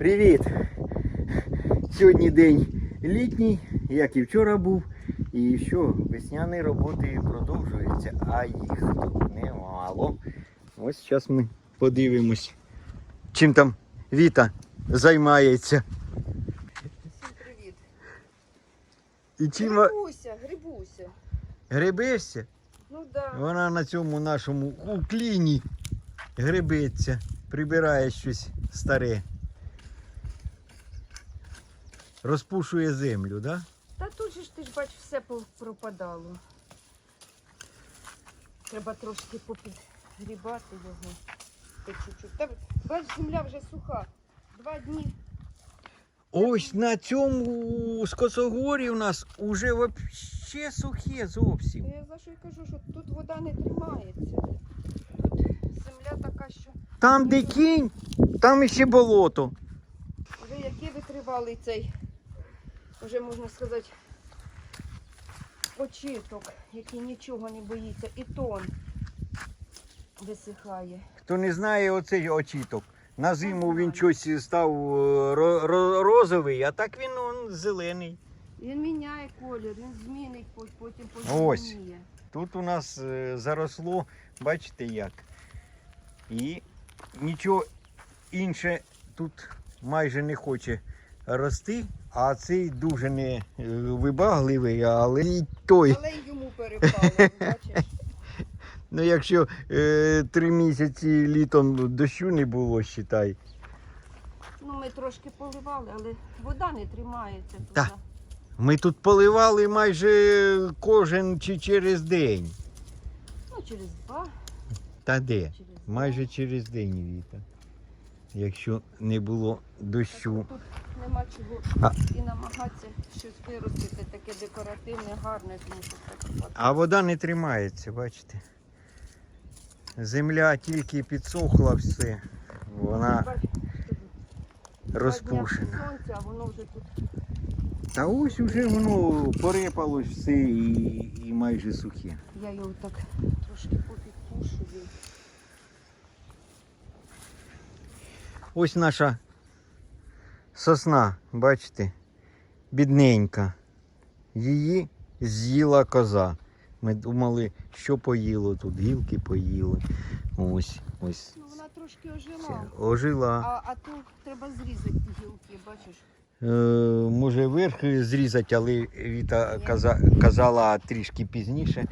Привіт! Сьогодні день літній, як і вчора був. І що, весняні роботи продовжуються, а їх тут немало. Ось зараз ми подивимось, чим там Віта займається. Всім привіт. І чим Грибуся, грибуся. гребешся? Ну да. Вона на цьому нашому укліні гребеться, прибирає щось старе. Розпушує землю, да? Та тут же ж ти ж бач, все пропадало. Треба трошки попідгрібати його. Та чуть-чуть. Та бач, земля вже суха. Два дні. Ось на цьому скосогорі у нас уже вообще сухе зовсім. Я за що й кажу, що тут вода не тримається. Тут земля така, що Там, де кінь, там іще болото. вже який витривалий цей, вже можна сказати, очиток, який нічого не боїться, і тон висихає. Хто не знає оцей очіток. На зиму він щось став е, ро- ро- розовий, а так він он, зелений. Він міняє колір, він змінить, пот- потім Ось. Тут у нас е, заросло, бачите як. І нічого інше тут майже не хоче рости, а цей дуже не е, вибагливий, але і той. Але й йому перепало, бачиш. Ну, якщо е, три місяці літом дощу не було, считай. Ну, ми трошки поливали, але вода не тримається тут. Та. Ми тут поливали майже кожен чи через день. Ну, через два, Та де? через. Майже через день віта. Якщо не було дощу. Тут нема чого А- і намагатися щось виростити, таке декоративне, гарне, от. А вода не тримається, бачите? Земля тільки підсохла все. Вона розпушена. Сонця, воно вже тут Та ось уже воно порепалось все і, і майже сухе. Я його так трошки попідпушую. Ось наша сосна, бачите, бідненька. Її з'їла коза. Ми думали, що поїло тут, гілки поїли. Ось, ось. Ну, вона трошки ожила. ожила. А, а тут треба зрізати ті гілки, бачиш? Е, може верх зрізати, але Віта каза, казала трішки пізніше.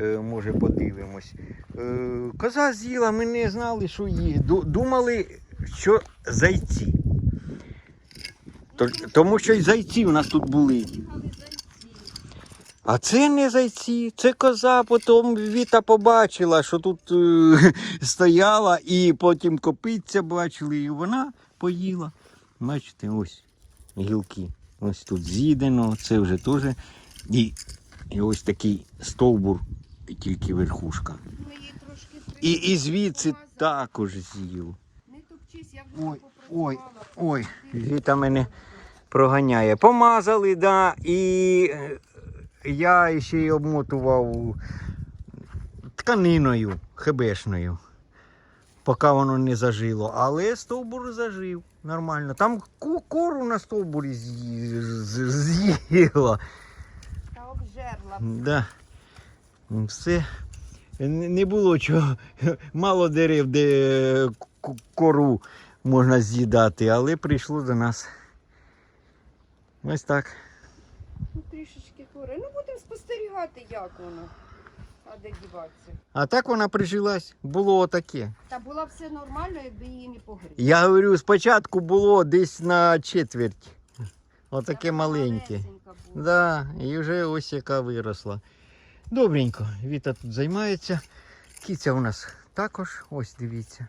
Е, може подивимось. Е, коза з'їла, ми не знали, що її. Думали, що зайці. То- Тому що й зайці у нас тут були. А це не зайці, це коза. Потім Віта побачила, що тут е, стояла, і потім копиться бачили, і вона поїла. Бачите, ось гілки. Ось тут з'їдено, це вже теж. І, і ось такий стовбур, тільки верхушка. І, і звідси також з'їв. Не топчись, я вже Ой, ой, Віта мене проганяє. Помазали, да, і е, я ще й обмотував тканиною хебешною, поки воно не зажило. Але стовбур зажив нормально. Там кору на стовбурі з'ї- з'їла. Та обжерла. Да. Все. Не було чого. Мало дерев, де к- кору можна з'їдати, але прийшло до нас. Ось так. Ну, трішечки хворе. Ну, будемо спостерігати, як воно. А де діватися? А так вона прижилась. Було отаке. Та була все нормально, якби її не погріти. Я говорю, спочатку було десь на четверть. Отаке маленьке. Да, і вже ось яка виросла. Добренько, Віта тут займається. Кіця у нас також, ось дивіться,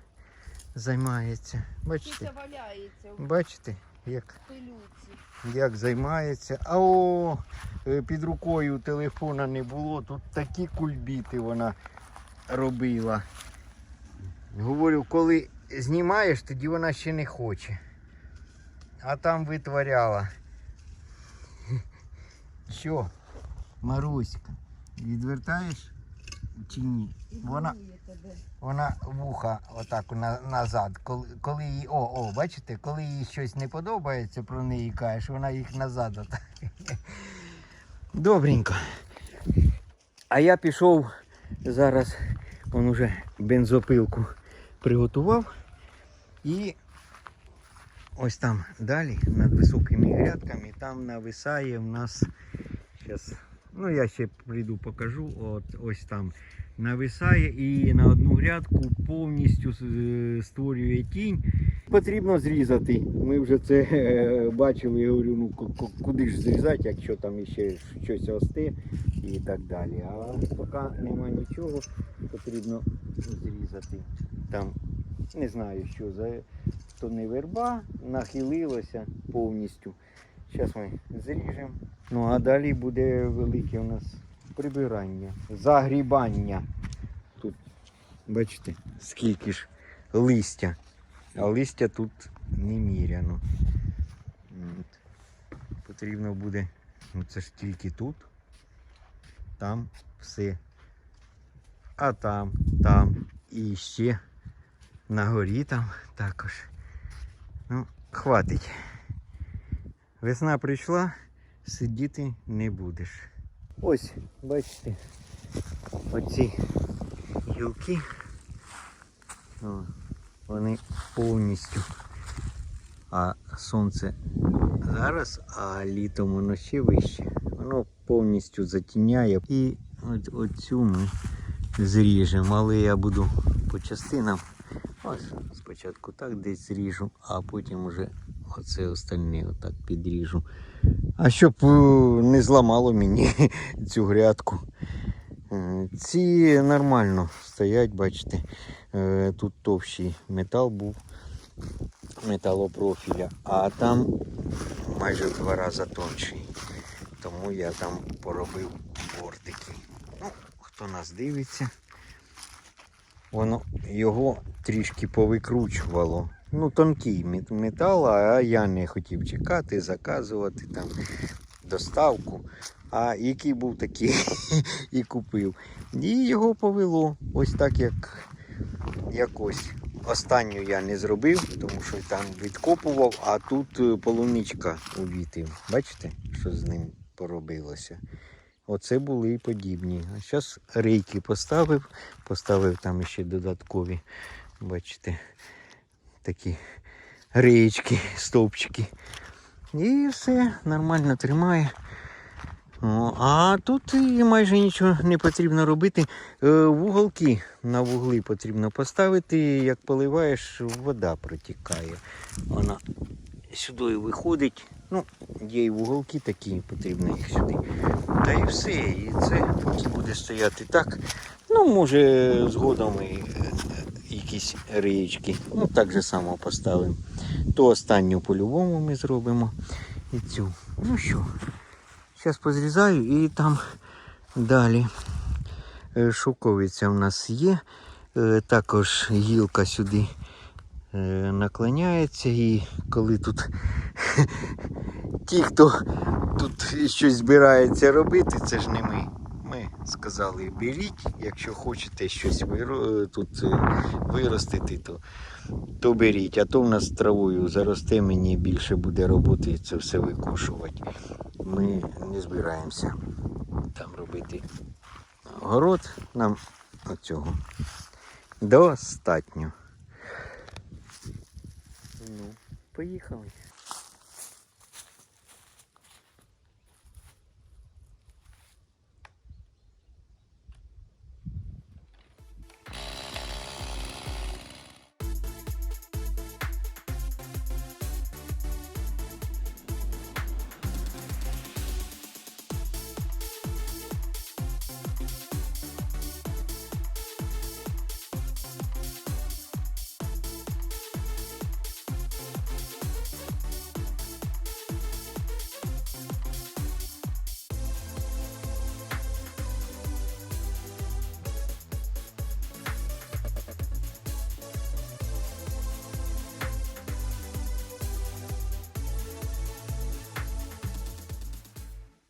займається. Бачите? Валяється в Бачите, як, пилюці. як займається. А о, е, під рукою телефона не було. Тут такі кульбіти вона робила. Говорю, коли знімаєш, тоді вона ще не хоче. А там витворяла. Що, Маруська, відвертаєш? Чи ні? Вона, вона вуха отак на, назад. Коли, коли їй, о, о, бачите, коли їй щось не подобається про неї кажеш, вона їх назад. Отак. Добренько. А я пішов зараз, он уже бензопилку приготував. І ось там далі, над високими грядками, там нависає в нас. Щас, ну я ще прийду покажу. От ось там нависає і на одну грядку повністю е, створює тінь. Потрібно зрізати. Ми вже це е, бачили, я говорю, ну ку- ку- куди ж зрізати, якщо там іще щось росте і так далі. А поки нема нічого, потрібно зрізати. Там не знаю, що за то не верба, нахилилося повністю. Зараз ми зріжемо. Ну а далі буде велике у нас прибирання, загрібання. Тут, бачите, скільки ж листя. А листя тут неміряно. От. Потрібно буде, ну це ж тільки тут, там все. А там, там і ще на горі там також. Ну, хватить. Весна прийшла, сидіти не будеш. Ось, бачите, оці гілки. О, вони повністю. А сонце зараз, а літом воно ще вище. Воно повністю затіняє. І от, оцю ми зріжемо, але я буду по частинам. Ось спочатку так десь зріжу, а потім уже оце остальне отак підріжу. А щоб е, не зламало мені цю грядку. Е, Ці нормально стоять, бачите. Е, Тут товщий метал був металопрофіля, а там майже в два рази тонший. Тому я там поробив бортики. Ну, хто нас дивиться, воно його трішки повикручувало. Ну, тонкий мет- метал, а я не хотів чекати, заказувати там доставку. А який був такий і купив. І його повело. Ось так як якось. Останню я не зробив, тому що там відкопував, а тут е, полуничка увітив. Бачите, що з ним поробилося? Оце були і подібні. А зараз рейки поставив, поставив там ще додаткові, бачите, такі реєчки, стовпчики. І все нормально тримає. А тут і майже нічого не потрібно робити. Е, Вуголки на вугли потрібно поставити. Як поливаєш, вода протікає. Вона сюди виходить. Ну, є і вуголки такі, потрібно їх сюди. Та і все. І це поки буде стояти так. Ну, може, згодом і якісь реєчки. Ну, так же само поставимо. То останню по-любому ми зробимо. І цю. Ну що, зараз позрізаю і там далі. Е, Шовковиця в нас є. Е, Також гілка сюди е, наклоняється. І коли тут ті, хто тут щось збирається робити, це ж не ми. Сказали, беріть, якщо хочете щось виро- тут е, виростити, то, то беріть. А то в нас травою заросте, мені більше буде роботи це все викошувати. Ми не збираємося там робити город нам оцього достатньо. Ну, поїхали.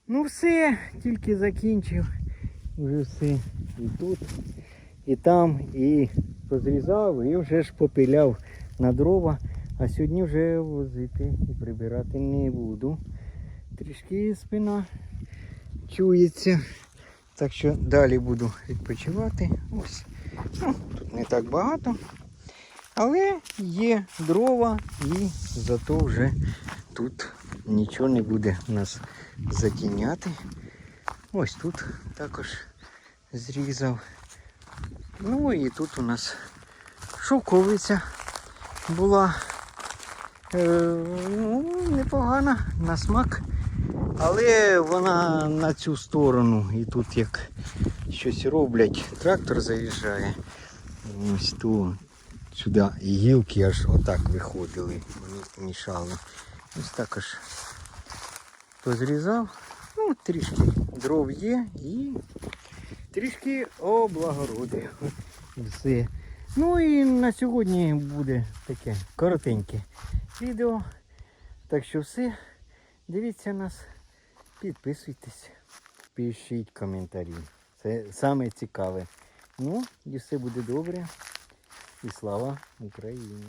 Ну все, тільки закінчив. Вже все і тут, і там, і позрізав, і вже ж попиляв на дрова. А сьогодні вже возити і прибирати не буду. Трішки спина чується. Так що далі буду відпочивати. Ось. Ну, тут не так багато. Але є дрова і зато вже тут нічого не буде нас затіняти. Ось тут також зрізав. Ну і тут у нас шовковиця була. Е, ну, непогана на смак. Але вона на цю сторону і тут як щось роблять, трактор заїжджає. Ось ту сюди і гілки аж отак виходили, вони мішали. Ось також позрізав. Ну, трішки дров є і трішки облагородив. Все. Ну і на сьогодні буде таке коротеньке відео. Так що все. Дивіться нас, підписуйтесь, пишіть коментарі. Це саме цікаве. Ну, і все буде добре. І слава Україні!